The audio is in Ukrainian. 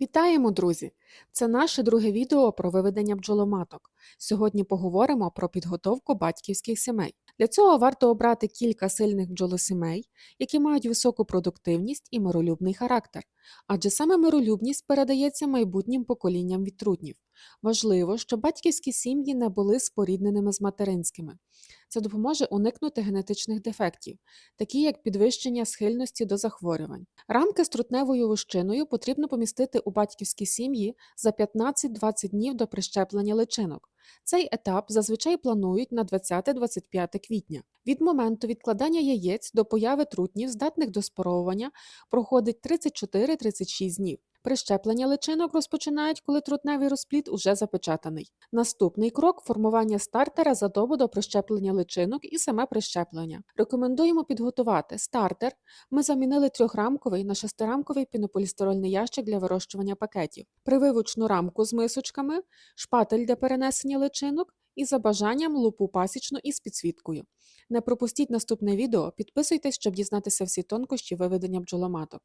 Вітаємо, друзі! Це наше друге відео про виведення бджоломаток. Сьогодні поговоримо про підготовку батьківських сімей. Для цього варто обрати кілька сильних бджолосімей, які мають високу продуктивність і миролюбний характер, адже саме миролюбність передається майбутнім поколінням від трутнів. Важливо, щоб батьківські сім'ї не були спорідненими з материнськими. Це допоможе уникнути генетичних дефектів, такі як підвищення схильності до захворювань. Рамки з трутневою вущиною потрібно помістити у батьківські сім'ї за 15-20 днів до прищеплення личинок. Цей етап зазвичай планують на 20-25 квітня. Від моменту відкладання яєць до появи трутнів, здатних до споровування, проходить 34-36 днів. Прищеплення личинок розпочинають, коли трутневий розплід уже запечатаний. Наступний крок формування стартера за добу до прищеплення личинок і саме прищеплення. Рекомендуємо підготувати стартер. Ми замінили трьохрамковий на шестирамковий пінополістирольний ящик для вирощування пакетів, прививочну рамку з мисочками, шпатель для перенесення личинок і за бажанням лупу пасічну із підсвіткою. Не пропустіть наступне відео, підписуйтесь, щоб дізнатися всі тонкощі виведення бджоломаток.